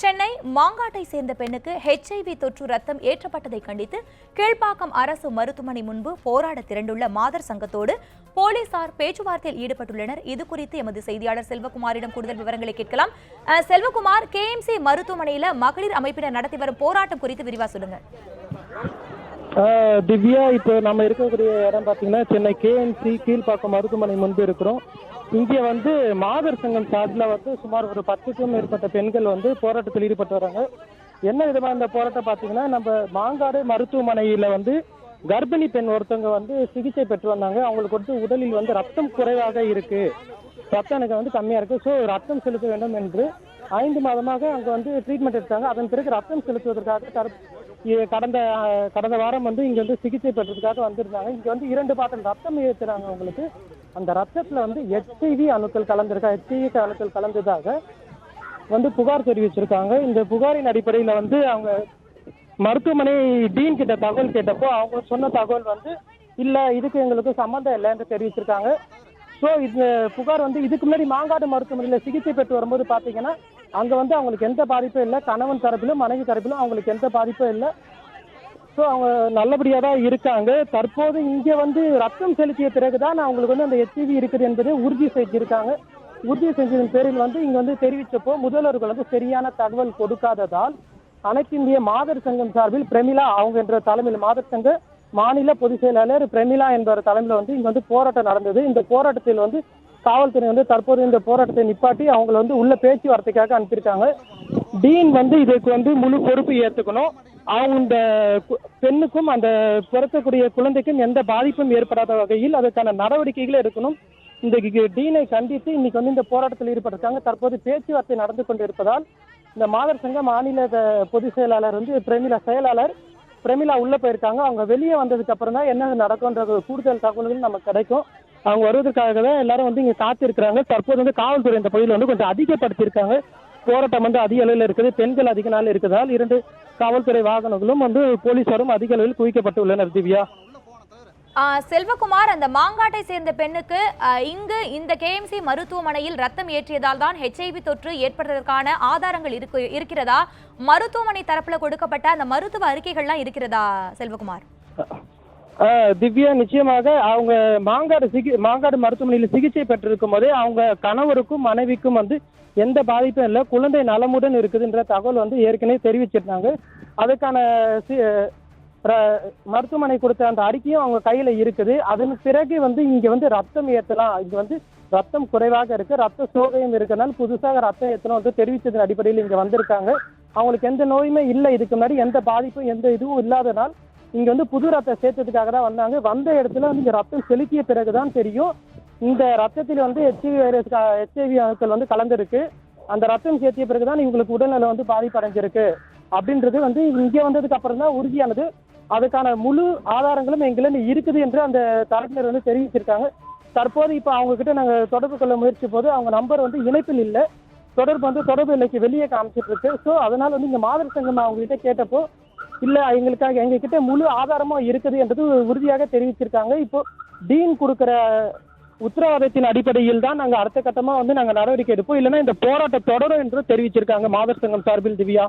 சென்னை மாங்காட்டை சேர்ந்த பெண்ணுக்கு ஹெச்ஐவி தொற்று ரத்தம் ஏற்றப்பட்டதை கண்டித்து கீழ்ப்பாக்கம் அரசு மருத்துவமனை முன்பு போராட திரண்டுள்ள மாதர் சங்கத்தோடு போலீசார் பேச்சுவார்த்தையில் ஈடுபட்டுள்ளனர். இது குறித்து எமது செய்தியாளர் செல்வகுமாரிடம் கூடுதல் விவரங்களை கேட்கலாம். செல்வகுமார் கேஎம்சி மருத்துவமனையில மகளிர் அமைப்பினர் நடத்தி வரும் போராட்டம் குறித்து விரிவா சொல்லுங்க. திவ்யா இப்போ நம்ம இருக்கக்கூடிய இடம் பார்த்தீங்கன்னா சென்னை கேஎம்சி கீழ்ப்பாக்கம் மருத்துவமனை முன்பு இருக்கிறோம். இங்கே வந்து மாதர் சங்கம் சார்பில் வந்து சுமார் ஒரு பத்துக்கும் மேற்பட்ட பெண்கள் வந்து போராட்டத்தில் ஈடுபட்டு வராங்க. என்ன விதமாக இந்த போராட்டம் பார்த்தீங்கன்னா நம்ம மாங்காடு மருத்துவமனையில் வந்து கர்ப்பிணி பெண் ஒருத்தவங்க வந்து சிகிச்சை பெற்று வந்தாங்க. அவங்களுக்கு வந்து உடலில் வந்து ரத்தம் குறைவாக இருக்கு. ரத்தம் எனக்கு வந்து கம்மியாக இருக்கு. ஸோ ரத்தம் செலுத்த வேண்டும் என்று ஐந்து மாதமாக அங்கே வந்து ட்ரீட்மெண்ட் எடுத்தாங்க. அதன் பிறகு ரத்தம் செலுத்துவதற்காக கடந்த கடந்த வாரம் வந்து இங்க வந்து சிகிச்சை பெற்றதுக்காக வந்திருந்தாங்க. இங்க வந்து இரண்டு பாட்டில் ரத்தம் ஏற்றுறாங்க உங்களுக்கு. அந்த ரத்தத்துல வந்து ஹெச்ஐவி அணுக்கள் கலந்திருக்கா? ஹெச்ஐவி அணுக்கள் கலந்ததாக வந்து புகார் தெரிவிச்சிருக்காங்க. இந்த புகாரின் அடிப்படையில வந்து அவங்க மருத்துவமனை டீன் கிட்ட தகவல் கேட்டப்போ அவங்க சொன்ன தகவல் வந்து இல்ல இதுக்கு எங்களுக்கு சம்மந்தம் இல்லைன்னு தெரிவிச்சிருக்காங்க. ஸோ இந்த புகார் வந்து இதுக்கு முன்னாடி மாங்காடு மருத்துவமனையில் சிகிச்சை பெற்று வரும்போது பார்த்தீங்கன்னா அங்கே வந்து அவங்களுக்கு எந்த பாதிப்பும் இல்லை. கணவன் தரப்பிலும் மனைவி தரப்பிலும் அவங்களுக்கு எந்த பாதிப்பும் இல்லை. ஸோ அவங்க நல்லபடியாக தான் இருக்காங்க. தற்போது இங்கே வந்து ரத்தம் செலுத்திய பிறகு தான் அவங்களுக்கு வந்து அந்த ஹெச்ஐவி இருக்குது என்பதை உறுதி செஞ்சுருக்காங்க. உறுதி செஞ்சதன் பேரில் வந்து இங்கே வந்து தெரிவித்தப்போ முதல்வர்கள் வந்து சரியான தகவல் கொடுக்காததால் அனைத்து இந்திய மாதர் சங்கம் சார்பில் பிரமிளா அவங்க என்ற தலைமையில் மாதர் சங்க மாநில பொதுச் செயலாளர் பிரமிளா என்பவர் தலைமையில் வந்து இங்கே வந்து போராட்டம் நடந்தது. இந்த போராட்டத்தில் வந்து காவல்துறை வந்து தற்போது இந்த போராட்டத்தை நிப்பாட்டி அவங்கள வந்து உள்ள பேச்சுவார்த்தைக்காக அனுப்பியிருக்காங்க. டீன் வந்து இதுக்கு வந்து முழு பொறுப்பு ஏற்றுக்கணும். அவங்க இந்த பெண்ணுக்கும் அந்த பிறக்கக்கூடிய குழந்தைக்கும் எந்த பாதிப்பும் ஏற்படாத வகையில் அதற்கான நடவடிக்கைகளை எடுக்கணும். இந்த டீனை கண்டித்து இன்னைக்கு வந்து இந்த போராட்டத்தில் ஈடுபட்டிருக்காங்க. தற்போது பேச்சுவார்த்தை நடந்து கொண்டு இருப்பதால் இந்த மாதர் சங்க மாநில பொதுச் செயலாளர் வந்து பிரமிளா செயலாளர் பிரமிளா உள்ள போயிருக்காங்க. அவங்க வெளியே வந்ததுக்கு அப்புறம் தான் என்ன நடக்கும்ன்றது கூடுதல் தகவல்கள் நமக்கு கிடைக்கும். அவங்க வருவதற்காக தான் எல்லாரும் வந்து இங்க காத்திருக்கிறாங்க. தற்போது வந்து காவல்துறை இந்த பகுதியில் வந்து கொஞ்சம் அதிகப்படுத்தியிருக்காங்க. போராட்டம் வந்து அதிக அளவில் இருக்குது. பெண்கள் அதிக நாள் இருக்கிறதால் இரண்டு காவல்துறை வாகனங்களும் வந்து போலீசாரும் அதிக அளவில் குவிக்கப்பட்டுள்ளனர் திவ்யா. செல்வகுமார் அந்த மாங்காட்டை சேர்ந்த பெண்ணுக்கு இங்கு இந்த கேஎம்சி மருத்துவமனையில் ரத்தம் ஏற்றியதால் தான் ஹெச்ஐவி தொற்று ஏற்படுறதற்கான ஆதாரங்கள் இருக்கு இருக்கிறதா? மருத்துவமனை தரப்புல கொடுக்கப்பட்ட அந்த மருத்துவ அறிக்கைகள்லாம் இருக்கிறதா செல்வகுமார்? திவ்யா நிச்சயமாக அவங்க மாங்காடு சிகி மாங்காடு மருத்துவமனையில் சிகிச்சை பெற்றிருக்கும் போதே அவங்க கணவருக்கும் மனைவிக்கும் வந்து எந்த பாதிப்பும் இல்லை. குழந்தை நலமுடன் இருக்குதுன்ற தகவல் வந்து ஏற்கனவே தெரிவிச்சிருந்தாங்க. அதுக்கான சி- மருத்துவமனை கொடுத்த அந்த அறிக்கையும் அவங்க கையில இருக்குது. அதன் பிறகு வந்து இங்க வந்து ரத்தம் ஏற்றலாம் இங்க வந்து ரத்தம் குறைவாக இருக்கு. ரத்த சோகையும் இருக்கனால புதுசாக ரத்தம் ஏற்றணும் வந்து தெரிவித்ததன் அடிப்படையில் இங்க வந்திருக்காங்க. அவங்களுக்கு எந்த நோயுமே இல்லை. இதுக்கு முன்னாடி எந்த பாதிப்பும் எந்த இதுவும் இல்லாதனால் இங்க வந்து புது ரத்தம் சேர்த்ததுக்காக தான் வந்தாங்க. வந்த இடத்துல வந்து இங்க ரத்தம் செலுத்திய பிறகுதான் தெரியும். இந்த ரத்தத்தில் வந்து ஹெச்ஐவி வைரஸ் ஹெச்ஐவி அணுக்கள் வந்து கலந்துருக்கு. அந்த ரத்தம் சேர்த்திய பிறகுதான் இவங்களுக்கு உடல்நலம் வந்து பாதிப்பு அடைஞ்சிருக்கு அப்படின்றது வந்து இங்கே வந்ததுக்கு அப்புறம் தான் உறுதியானது. அதுக்கான முழு ஆதாரங்களும் எங்களிடம் இருக்குது என்று அந்த தரப்பினர் வந்து தெரிவிச்சிருக்காங்க. தற்போது இப்போ அவங்க கிட்ட நாங்கள் தொடர்பு கொள்ள முயற்சி போது அவங்க நம்பர் வந்து இணைப்பில் இல்லை. தொடர்பு வந்து தொடர்பு இன்னைக்கு வெளியே காமிச்சிட்டு இருக்கு. ஸோ அதனால வந்து இந்த மாதர் சங்கம் அவங்க கிட்ட கேட்டப்போ இல்லை எங்களுக்காக எங்ககிட்ட முழு ஆதாரமாக இருக்குது என்றது உறுதியாக தெரிவிச்சிருக்காங்க. இப்போ டீன் கொடுக்குற உத்தரவாதத்தின் அடிப்படையில் தான் நாங்கள் அடுத்த கட்டமாக வந்து நாங்கள் நடவடிக்கை எடுப்போம். இல்லைன்னா இந்த போராட்டம் தொடரும் என்று தெரிவிச்சிருக்காங்க மாதர் சங்கம் சார்பில் திவ்யா.